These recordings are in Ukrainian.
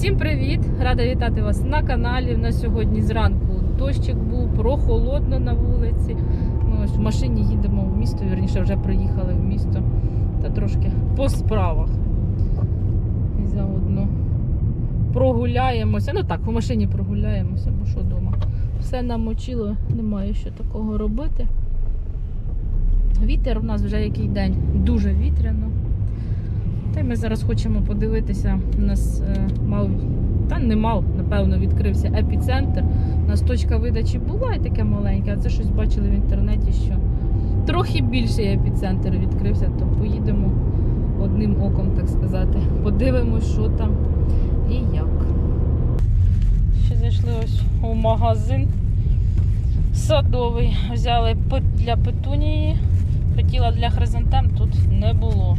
Всім привіт! Рада вітати вас на каналі. У нас сьогодні зранку дощик був, прохолодно на вулиці. Ми ось в машині їдемо в місто, вірніше вже приїхали в місто та трошки по справах. І заодно прогуляємося. Ну так, в машині прогуляємося, бо що вдома. Все намочило, немає що такого робити. Вітер у нас вже який день дуже вітряно. Та й ми зараз хочемо подивитися. У нас е, мав, та не мав, напевно, відкрився епіцентр. У нас точка видачі була і таке маленьке, а це щось бачили в інтернеті, що трохи більший епіцентр відкрився, то поїдемо одним оком, так сказати. Подивимось, що там і як. Ще зайшли ось у магазин садовий. Взяли для петунії. Хотіла для хризантем, тут не було.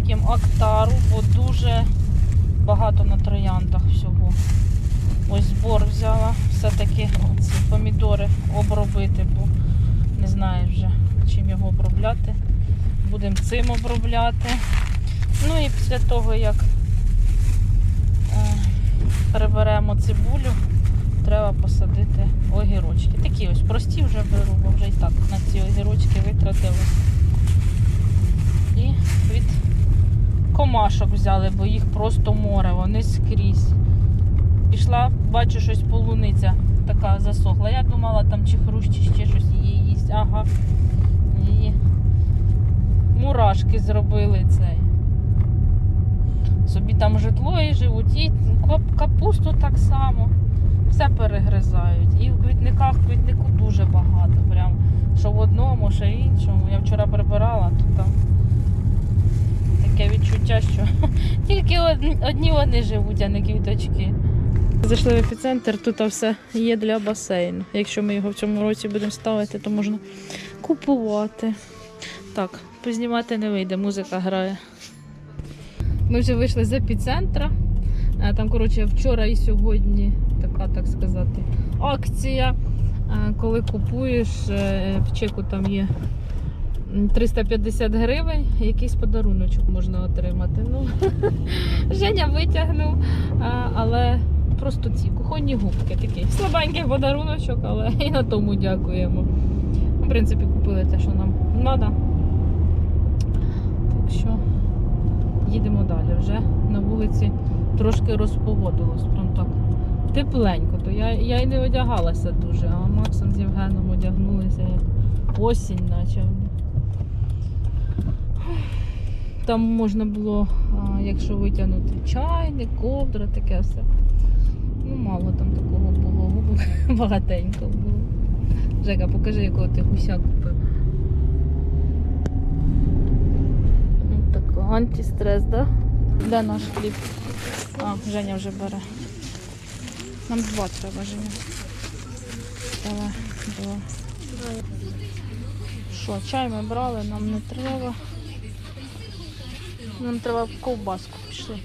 Потім актару, бо дуже багато на трояндах всього. Ось збор взяла. Все-таки ці помідори обробити, бо не знаю вже, чим його обробляти. Будемо цим обробляти. Ну і після того, як е, переберемо цибулю, треба посадити огірочки. Такі ось прості вже беру, бо вже і так на ці огірочки витратили. І від комашок взяли, бо їх просто море, вони скрізь. Пішла, бачу, щось полуниця така засохла. Я думала, там чи хрущ, чи ще щось її їсть. Ага. Її мурашки зробили цей. Собі там житло і живуть, і капусту так само. Все перегризають. І в квітниках квітнику дуже багато. Прям, що в одному, що в іншому. Я вчора прибирала, то там таке відчуття, що тільки одні, вони живуть, а не квіточки. Зайшли в епіцентр, тут все є для басейну. Якщо ми його в цьому році будемо ставити, то можна купувати. Так, познімати не вийде, музика грає. Ми вже вийшли з епіцентра. Там, коротше, вчора і сьогодні така, так сказати, акція. Коли купуєш, е, в чеку там є 350 гривень, якийсь подаруночок можна отримати. Ну, Женя витягнув, але просто ці кухонні губки такі. Слабенький подаруночок, але і на тому дякуємо. В принципі, купили те, що нам треба. Так що їдемо далі. Вже на вулиці трошки розпогодилось. Прям так тепленько. То я, я й не одягалася дуже, а Максон з Євгеном одягнулися як осінь, наче. Там можна було, якщо витягнути чайник, ковдра, таке все. Ну, мало там такого було, багатенько було. Жека, покажи, якого ти гуся купив. Ну, так, антистрес, да? Де наш хліб? А, Женя вже бере. Нам два треба, Женя. Давай, два. Що, чай ми брали, нам не треба. Нам треба в ковбаску пішли.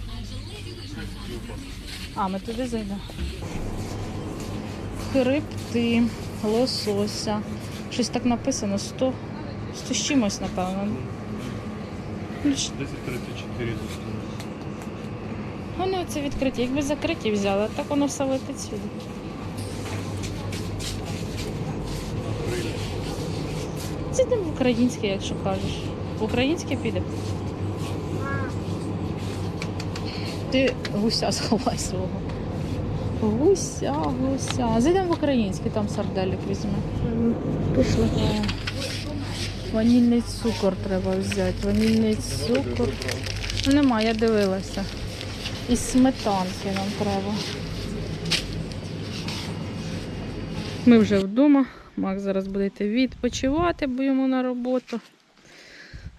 А, ми туди зайдемо. Хребти, лосося. Щось так написано 100, 100 з чимось, напевно. Ну, ж- 10.34 зустріли. Вони оце відкриті. Якби закриті взяли, так воно все летить сюди. Це в українське, якщо кажеш. Українське піде. Ти гуся сховай свого. Гуся, гуся. Зайдемо в українське, там сарделік візьме. Пішли. Ванільний цукор треба взяти. Ванільний цукор. Ну, Нема, я дивилася. І сметанки нам треба. Ми вже вдома. Мак зараз буде йти відпочивати, бо йому на роботу.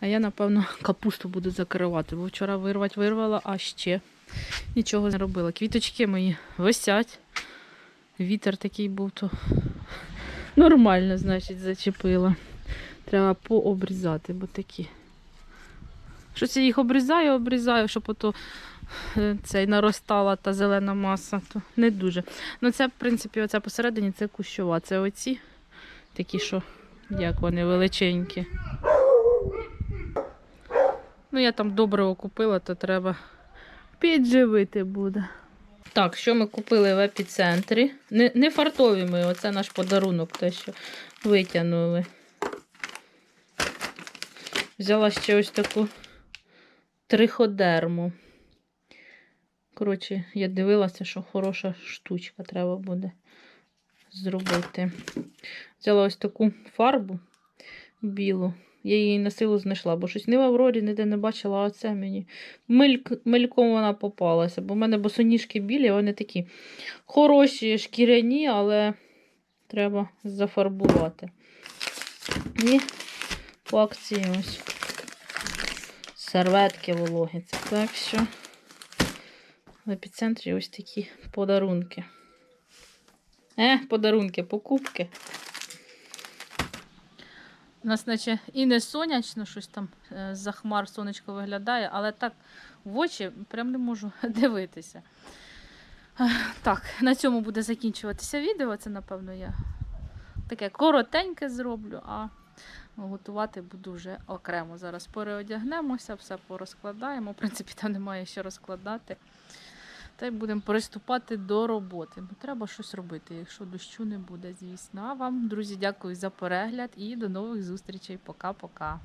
А я, напевно, капусту буду закривати, бо вчора вирвати вирвала, а ще нічого не робила. Квіточки мої висять. Вітер такий був, то нормально, значить, зачепила. Треба пообрізати, бо такі. Щось я їх обрізаю, обрізаю, щоб ото е, цей наростала та зелена маса, то не дуже. Ну це, в принципі, оця посередині це кущова. Це оці такі, що як вони величенькі. Ну, я там добриво купила, то треба підживити буде. Так, що ми купили в епіцентрі? Не, не фартові ми, оце наш подарунок, те, що витягнули. Взяла ще ось таку триходерму. Коротше, я дивилася, що хороша штучка треба буде зробити. Взяла ось таку фарбу білу. Я її на силу знайшла, бо щось ні в Аврорі ніде не бачила, а це мені мельк, мельком вона попалася. Бо в мене босоніжки білі, вони такі хороші, шкіряні, але треба зафарбувати. І по акції ось серветки вологі. Це Так що в епіцентрі ось такі подарунки. Е, подарунки, покупки. У нас, наче, і не сонячно, щось там е, за хмар сонечко виглядає, але так в очі прям не можу дивитися. Так, на цьому буде закінчуватися відео. Це, напевно, я таке коротеньке зроблю, а готувати буду вже окремо. Зараз переодягнемося, все порозкладаємо. В принципі, там немає що розкладати. Та й будемо приступати до роботи. Бо треба щось робити, якщо дощу не буде, звісно. А вам, друзі, дякую за перегляд і до нових зустрічей. Пока-пока.